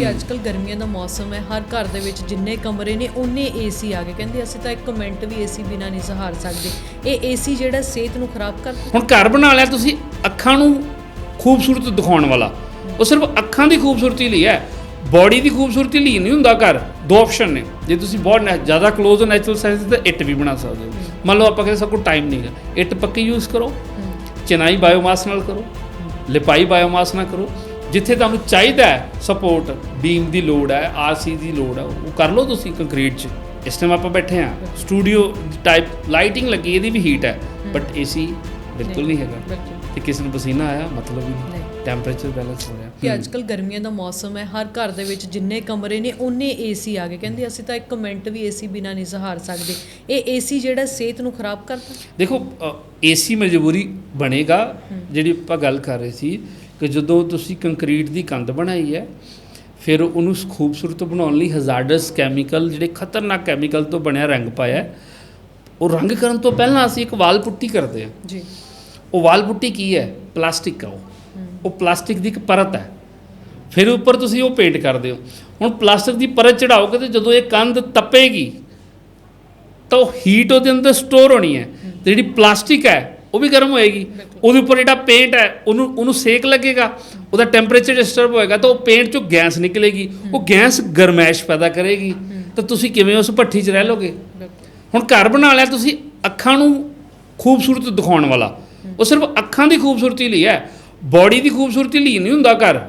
ਕਿ ਅੱਜਕੱਲ ਗਰਮੀਆਂ ਦਾ ਮੌਸਮ ਹੈ ਹਰ ਘਰ ਦੇ ਵਿੱਚ ਜਿੰਨੇ ਕਮਰੇ ਨੇ ਉਨੇ ਏਸੀ ਆ ਗਏ। ਕਹਿੰਦੇ ਅਸੀਂ ਤਾਂ ਇੱਕ ਮਿੰਟ ਵੀ ਏਸੀ ਬਿਨਾ ਨਹੀਂ ਸਹਾਰ ਸਕਦੇ। ਇਹ ਏਸੀ ਜਿਹੜਾ ਸਿਹਤ ਨੂੰ ਖਰਾਬ ਕਰਦਾ ਹੁਣ ਘਰ ਬਣਾ ਲਿਆ ਤੁਸੀਂ ਅੱਖਾਂ ਨੂੰ ਖੂਬਸੂਰਤ ਦਿਖਾਉਣ ਵਾਲਾ। ਉਹ ਸਿਰਫ ਅੱਖਾਂ ਦੀ ਖੂਬਸੂਰਤੀ ਲਈ ਹੈ। ਬਾਡੀ ਦੀ ਖੂਬਸੂਰਤੀ ਲਈ ਨਹੀਂ ਹੁੰਦਾ ਘਰ। ਦੋ ਆਪਸ਼ਨ ਨੇ। ਜੇ ਤੁਸੀਂ ਬਹੁਤ ਜ਼ਿਆਦਾ ক্লোਜ਼ ਹੋ ਨੈਚੁਰਲ ਸਾਇੰਸ ਤਾਂ ਇੱਟ ਵੀ ਬਣਾ ਸਕਦੇ ਹੋ। ਮੰਨ ਲਓ ਆਪਾਂ ਕਹਿੰਦੇ ਸਭ ਕੋਲ ਟਾਈਮ ਨਹੀਂ ਹੈ ਇੱਟ ਪੱਕੀ ਯੂਜ਼ ਕਰੋ। ਚਿਨਾਈ ਬਾਇਓਮਾਸ ਨਾਲ ਕਰੋ। ਲਿਪਾਈ ਬਾਇਓਮਾਸ ਨਾਲ ਕਰੋ। ਜਿੱਥੇ ਤੁਹਾਨੂੰ ਚਾਹੀਦਾ ਹੈ ਸਪੋਰਟ ਬੀਮ ਦੀ ਲੋੜ ਹੈ ਆਰਸੀ ਦੀ ਲੋੜ ਹੈ ਉਹ ਕਰ ਲਓ ਤੁਸੀਂ ਕੰਕਰੀਟ 'ਚ। ਇਸ ਟਾਈਮ ਆਪਾਂ ਬੈਠੇ ਹਾਂ। ਸਟੂਡੀਓ ਟਾਈਪ ਲਾਈਟਿੰਗ ਲੱਗੀ ਇਹਦੀ ਵੀ ਹੀਟ ਹੈ। ਬਟ ਏਸੀ ਬਿਲਕੁਲ ਨਹੀਂ ਹੈਗਾ। ਤੇ ਕਿਸੇ ਨੂੰ ਪਸੀਨਾ ਆਇਆ ਮਤਲਬ ਹੀ ਨਹੀਂ। ਟੈਂਪਰੇਚਰ ਬੈਲੈਂਸ ਹੋ ਰਿਹਾ। ਕਿ ਅੱਜਕੱਲ ਗਰਮੀਆਂ ਦਾ ਮੌਸਮ ਹੈ ਹਰ ਘਰ ਦੇ ਵਿੱਚ ਜਿੰਨੇ ਕਮਰੇ ਨੇ ਉਨੇ ਏਸੀ ਆ ਗਏ। ਕਹਿੰਦੇ ਅਸੀਂ ਤਾਂ ਇੱਕ ਮਿੰਟ ਵੀ ਏਸੀ ਬਿਨਾ ਨਹੀਂ ਸਹਾਰ ਸਕਦੇ। ਇਹ ਏਸੀ ਜਿਹੜਾ ਸਿਹਤ ਨੂੰ ਖਰਾਬ ਕਰਦਾ? ਦੇਖੋ ਏਸੀ ਮਜਬੂਰੀ ਬਣੇਗਾ। ਜਿਹੜੀ ਆਪਾਂ ਗੱਲ ਕਰ ਰਹੇ ਸੀ ਕਿ ਜਦੋਂ ਤੁਸੀਂ ਕੰਕਰੀਟ ਦੀ ਕੰਧ ਬਣਾਈ ਹੈ ਫਿਰ ਉਹਨੂੰ ਖੂਬਸੂਰਤ ਬਣਾਉਣ ਲਈ ਹਜ਼ਾਰਡਸ ਕੈਮੀਕਲ ਜਿਹੜੇ ਖਤਰਨਾਕ ਕੈਮੀਕਲ ਤੋਂ ਬਣਿਆ ਰੰਗ ਪਾਇਆ। ਉਹ ਰੰਗ ਕਰਨ ਤੋਂ ਪਹਿਲਾਂ ਅਸੀਂ ਇੱਕ ਵਾਲ ਪੁੱਟੀ ਕਰਦੇ ਹਾਂ। ਜੀ। ਉਹ ਵਾਲ ਪੁੱਟੀ ਕੀ ਹੈ? ਪਲਾਸਟਿਕ ਆ ਉਹ। ਉਹ ਪਲਾਸਟਿਕ ਦੀ ਇੱਕ ਪਰਤ ਹੈ। ਫਿਰ ਉੱਪਰ ਤੁਸੀਂ ਉਹ ਪੇਂਟ ਕਰਦੇ ਹੋ। ਹੁਣ ਪਲਾਸਟਿਕ ਦੀ ਪਰਤ ਚੜਾਓਗੇ ਤੇ ਜਦੋਂ ਇਹ ਕੰਧ ਤਪੇਗੀ ਤਾਂ ਉਹ ਹੀਟ ਉਹਦੇ ਅੰਦਰ ਸਟੋਰ ਹੋਣੀ ਹੈ। ਤੇ ਜਿਹੜੀ ਪਲਾਸਟਿਕ ਹੈ ਉਹ ਵੀ ਗਰਮ ਹੋਏਗੀ। ਉਹਦੇ ਉੱਪਰ ਜਿਹੜਾ ਪੇਂਟ ਹੈ ਉਹਨੂੰ ਉਹਨੂੰ ਸੇਕ ਲੱਗੇਗਾ। ਉਹਦਾ ਟੈਂਪਰੇਚਰ ਡਿਸਟਰਬ ਹੋਏਗਾ ਤਾਂ ਉਹ ਪੇਂਟ ਚੋਂ ਗੈਸ ਨਿਕਲੇਗੀ। ਉਹ ਗੈਸ ਗਰਮੈਸ਼ ਪੈਦਾ ਕਰੇਗੀ। ਤਾਂ ਤੁਸੀਂ ਕਿਵੇਂ ਉਸ ਭੱਠੀ 'ਚ ਰਹਿ ਲੋਗੇ? ਹੁਣ ਘਰ ਬਣਾ ਲਿਆ ਤੁਸੀਂ ਅੱਖਾਂ ਨੂੰ ਖੂਬਸੂਰਤ ਦਿਖਾਉਣ ਵਾਲਾ। ਉਹ ਸਿਰਫ ਅੱਖਾਂ ਦੀ ਖੂਬਸੂਰਤੀ ਲਈ ਹੈ। ਬਾਡੀ ਦੀ ਖੂਬਸੂਰਤੀ ਲਈ ਨਹੀਂ ਹੁੰਦਾ ਘਰ।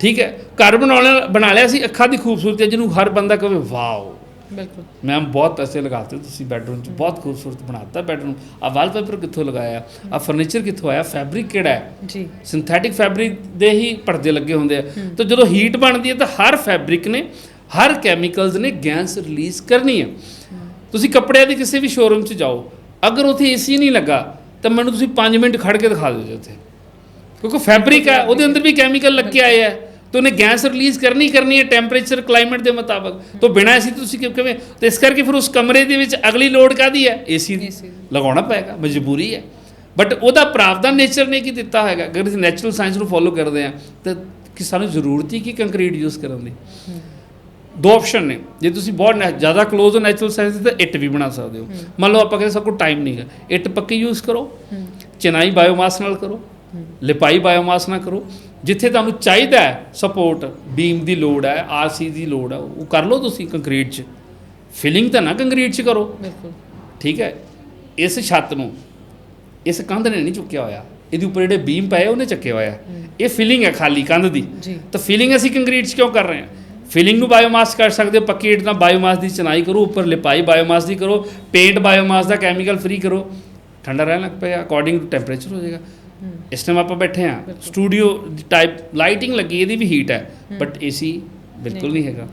ਠੀਕ ਹੈ। ਘਰ ਬਣਾ ਲਿਆ ਬਣਾ ਲਿਆ ਸੀ ਅੱਖਾਂ ਦੀ ਖੂਬਸੂਰਤੀ ਜਿਹਨੂੰ ਹਰ ਬੰਦਾ ਕਹੇ ਵਾਓ! ਬਿਲਕੁਲ। ਮੈਮ ਬਹੁਤ ਪੈਸੇ ਲਗਾਤੇ ਤੁਸੀਂ ਬੈਡਰੂਮ 'ਚ ਬਹੁਤ ਖੂਬਸੂਰਤ ਬਣਾਤਾ ਬੈਡਰੂਮ। ਆ ਵਾਲਪੇਪਰ ਕਿੱਥੋਂ ਲਗਾਇਆ? ਆ ਫਰਨੀਚਰ ਕਿੱਥੋਂ ਆਇਆ? ਫੈਬਰਿਕ ਕਿਹੜਾ ਹੈ? ਜੀ। ਸਿੰਥੈਟਿਕ ਫੈਬਰਿਕ ਦੇ ਹੀ ਪਰਦੇ ਲੱਗੇ ਹੁੰਦੇ ਆ। ਤਾਂ ਜਦੋਂ ਹੀਟ ਬਣਦੀ ਹੈ ਤਾਂ ਹਰ ਫੈਬਰਿਕ ਨੇ ਹਰ ਕੈਮੀਕਲਸ ਨੇ ਗੈਸ ਰਿਲੀਜ਼ ਕਰਨੀ ਹੈ। ਤੁਸੀਂ ਕੱਪੜਿਆਂ ਦੀ ਕਿਸੇ ਵੀ ਸ਼ੋਰੂਮ 'ਚ ਜਾਓ ਅਗਰ ਉੱਥੇ ਏਸੀ ਨਹੀਂ ਲੱਗਾ ਤਾਂ ਮੈਨੂੰ ਤੁਸੀਂ 5 ਮਿੰਟ ਖੜ ਕੇ ਦਿਖਾ ਦਿਓ ਜੀ ਉੱਥੇ। ਕਿਉਂਕਿ ਫੈਬਰਿਕ ਹੈ ਉਹਦੇ ਅੰਦਰ ਵੀ ਕੈਮੀਕਲ ਲੱਗੇ ਆਏ ਆ। ਤਾਂ ਉਹਨੇ ਗੈਸ ਰਿਲੀਜ਼ ਕਰਨੀ ਕਰਨੀ ਹੈ ਟੈਂਪਰੇਚਰ ਕਲਾਈਮੇਟ ਦੇ ਮੁਤਾਬਕ। ਤਾਂ ਬਿਨਾਂ ਏਸੀ ਤੁਸੀਂ ਕਿ- ਕਿਵੇਂ? ਤੇ ਇਸ ਕਰਕੇ ਫਿਰ ਉਸ ਕਮਰੇ ਦੇ ਵਿੱਚ ਅਗਲੀ ਲੋਡ ਕਾਦੀ ਹੈ? ਏਸੀ ਲਗਾਉਣਾ ਪਏਗਾ ਮਜਬੂਰੀ ਹੈ। ਬਟ ਉਹਦਾ ਪ੍ਰਾਵਧਾਨ ਨੇਚਰ ਨੇ ਕੀ ਦਿੱਤਾ ਹੈਗਾ? ਅਗਰ ਅਸੀਂ ਨੈਚੁਰਲ ਸਾਇੰਸ ਨੂੰ ਫੋਲੋ ਕਰਦੇ ਹਾਂ ਤਾਂ ਕਿ ਸਾਨੂੰ ਜ਼ਰੂਰਤ ਹੀ ਕੀ ਕੰਕਰੀਟ ਯੂਜ਼ ਕਰਨ ਦੀ? ਦੋ ਆਪਸ਼ਨ ਨੇ। ਜੇ ਤੁਸੀਂ ਬਹੁਤ ਜ਼ਿਆਦਾ ক্লোਜ਼ ਹੋ ਨੈਚੁਰਲ ਸਾਇੰਸ ਤਾਂ ਇੱਟ ਵੀ ਬਣਾ ਸਕਦੇ ਹੋ। ਮੰਨ ਲਓ ਆਪਾਂ ਕਹਿੰਦੇ ਸਭ ਕੋਲ ਟਾਈਮ ਨਹੀਂ ਹੈ ਇੱਟ ਪੱਕੀ ਯੂਜ਼ ਕਰੋ। ਚਿਨਾਈ ਬਾਇਓਮਾਸ ਨਾਲ ਕਰੋ। ਲਿਪਾਈ ਬਾਇਓਮਾਸ ਨਾਲ ਕਰੋ। ਜਿੱਥੇ ਤੁਹਾਨੂੰ ਚਾਹੀਦਾ ਹੈ ਸਪੋਰਟ ਬੀਮ ਦੀ ਲੋੜ ਹੈ ਆਰਸੀ ਦੀ ਲੋੜ ਹੈ ਉਹ ਕਰ ਲਓ ਤੁਸੀਂ ਕੰਕਰੀਟ 'ਚ। ਫਿਲਿੰਗ ਤਾਂ ਨਾ ਕੰਕਰੀਟ 'ਚ ਕਰੋ। ਬਿਲਕੁਲ। ਠੀਕ ਹੈ? ਇਸ ਛੱਤ ਨੂੰ ਇਸ ਕੰਧ ਨੇ ਨਹੀਂ ਚੁੱਕਿਆ ਹੋਇਆ। ਇਹਦੇ ਉੱਪਰ ਜਿਹੜੇ ਬੀਮ ਪਏ ਉਹਨੇ ਚੱਕਿਆ ਹੋਇਆ ਇਹ ਫਿਲਿੰਗ ਹੈ ਖਾਲੀ ਕੰਧ ਦੀ। ਤਾਂ ਫਿਲਿੰਗ ਅਸੀਂ ਕੰਕਰੀਟ 'ਚ ਕਿਉਂ ਕਰ ਰਹੇ ਹਾਂ? ਫਿਲਿੰਗ ਨੂੰ ਬਾਇਓਮਾਸ ਕਰ ਸਕਦੇ ਹੋ ਪੱਕੀ ਇੱਟ ਨਾਲ ਬਾਇਓਮਾਸ ਦੀ ਚਨਾਈ ਕਰੋ ਉੱਪਰ ਲਿਪਾਈ ਬਾਇਓਮਾਸ ਦੀ ਕਰੋ ਪੇਂਟ ਬਾਇਓਮਾਸ ਦਾ ਕੈਮੀਕਲ ਫ੍ਰੀ ਕਰੋ। ਠੰਡਾ ਰਹਿਣ ਲੱਗ ਪਿਆ ਅਕੋਰਡਿੰਗ ਟੂ ਟੈਂਪਰੇਚਰ ਹੋ ਜਾਏਗਾ। ਇਸ ਟਾਈਮ ਆਪਾਂ ਬੈਠੇ ਹਾਂ। ਸਟੂਡੀਓ ਟਾਈਪ ਲਾਈਟਿੰਗ ਲੱਗੀ ਇਹਦੀ ਵੀ ਹੀਟ ਹੈ ਬਟ ਏਸੀ ਬਿਲਕੁਲ ਨਹੀਂ ਹੈਗਾ।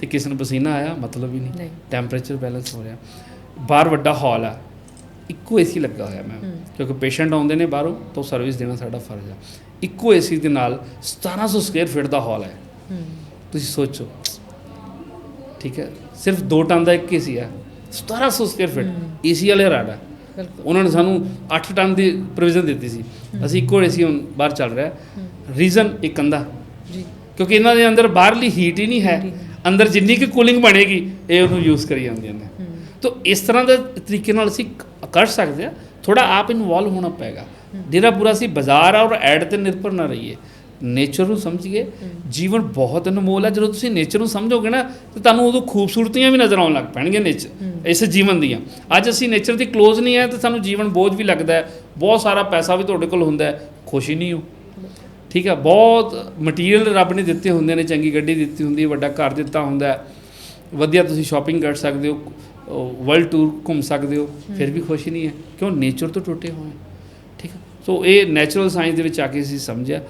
ਤੇ ਕਿਸੇ ਨੂੰ ਪਸੀਨਾ ਆਇਆ ਮਤਲਬ ਹੀ ਨਹੀਂ। ਟੈਂਪਰੇਚਰ ਬੈਲੈਂਸ ਹੋ ਰਿਹਾ। ਬਾਹਰ ਵੱਡਾ ਹਾਲ ਆ। ਇੱਕੋ ਏਸੀ ਲੱਗਾ ਹੋਇਆ ਮੈਮ ਕਿਉਂਕਿ ਪੇਸ਼ੈਂਟ ਆਉਂਦੇ ਨੇ ਬਾਹਰੋਂ ਤਾਂ ਸਰਵਿਸ ਦੇਣਾ ਸਾਡਾ ਫਰਜ਼ ਆ। ਇੱਕੋ ਏਸੀ ਦੇ ਨਾਲ 1700 ਸਕੁਅਰ ਫਿਟ ਦਾ ਹਾਲ ਹੈ। ਤੁਸੀਂ ਸੋਚੋ। ਠੀਕ ਹੈ। ਸਿਰਫ ਦੋ ਟਨ ਦਾ ਇੱਕ ਏਸੀ ਆ। 1700 ਸਕੁਅਰ ਫਿਟ ਏਸੀ ਵਾਲੇ ਰਾਡਾ ਉਹਨਾਂ ਨੇ ਸਾਨੂੰ 8 ਟਨ ਦੀ ਪ੍ਰੋਵੀਜ਼ਨ ਦਿੱਤੀ ਸੀ। ਅਸੀਂ ਇੱਕੋ ਏਸੀ ਹੁਣ ਬਾਹਰ ਚੱਲ ਰਿਹਾ। ਰੀਜ਼ਨ ਇੱਕ ਕੰਦਾ ਜੀ। ਕਿਉਂਕਿ ਇਹਨਾਂ ਦੇ ਅੰਦਰ ਬਾਹਰਲੀ ਹੀਟ ਹੀ ਨਹੀਂ ਹੈ। ਅੰਦਰ ਜਿੰਨੀ ਕਿ ਕੂਲਿੰਗ ਬਣੇਗੀ ਇਹ ਉਹਨੂੰ ਯੂਜ਼ ਕਰੀ ਜਾਂਦੀਆਂ ਨੇ। ਤਾਂ ਇਸ ਤਰ੍ਹਾਂ ਦੇ ਤਰੀਕੇ ਨਾਲ ਅਸੀਂ ਕਰ ਸਕਦੇ ਆ ਥੋੜਾ ਆਪ ਇਨਵੋਲਵ ਹੋਣਾ ਪਏਗਾ। ਜਿਹੜਾ ਪੂਰਾ ਅਸੀਂ ਬਾਜ਼ਾਰ ਔਰ ਐਡ ਤੇ ਨਿਰਭਰ ਨਾ ਰਹੀਏ। ਨੇਚਰ ਨੂੰ ਸਮਝੀਏ ਜੀਵਨ ਬਹੁਤ ਅਨਮੋਲ ਹੈ। ਜਦੋਂ ਤੁਸੀਂ ਨੇਚਰ ਨੂੰ ਸਮਝੋਗੇ ਨਾ ਤੇ ਤੁਹਾਨੂੰ ਉਦੋਂ ਖੂਬਸੂਰਤੀਆਂ ਵੀ ਨਜ਼ਰ ਆਉਣ ਲੱਗ ਪੈਣਗੀਆਂ ਨੇਚਰ ਇਸ ਜੀਵਨ ਦੀਆਂ। ਅੱਜ ਅਸੀਂ ਨੇਚਰ ਦੀ ক্লোਜ਼ ਨਹੀਂ ਹੈ ਤੇ ਸਾਨੂੰ ਜੀਵਨ ਬੋਝ ਵੀ ਲੱਗਦਾ ਹੈ। ਬਹੁਤ ਸਾਰਾ ਪੈਸਾ ਵੀ ਤੁਹਾਡੇ ਕੋਲ ਹੁੰਦਾ ਹੈ। ਖੁਸ਼ੀ ਨਹੀਂ ਹੋ। ਠੀਕ ਹੈ। ਬਹੁਤ ਮਟੀਰੀਅਲ ਰੱਬ ਨੇ ਦਿੱਤੇ ਹੁੰਦੇ ਨੇ ਚੰਗੀ ਗੱਡੀ ਦਿੱਤੀ ਹੁੰਦੀ ਹੈ ਵੱਡਾ ਘਰ ਦਿੱਤਾ ਹੁੰਦਾ ਹੈ। ਵਧੀਆ ਤੁਸੀਂ ਸ਼ਾਪਿੰਗ ਕਰ ਸਕਦੇ ਹੋ ਵਰਲਡ ਟੂਰ ਘੁੰਮ ਸਕਦੇ ਹੋ ਫਿਰ ਵੀ ਖੁਸ਼ੀ ਨਹੀਂ ਹੈ। ਕਿਉਂ? ਨੇਚਰ ਤੋਂ ਟੁੱਟੇ ਹੋਏ। ਠੀਕ ਹੈ। ਸੋ ਇਹ ਨੈਚੁਰਲ ਸਾਇੰਸ ਦੇ ਵਿੱਚ ਆ ਕੇ ਅਸੀਂ ਸਮਝਿਆ।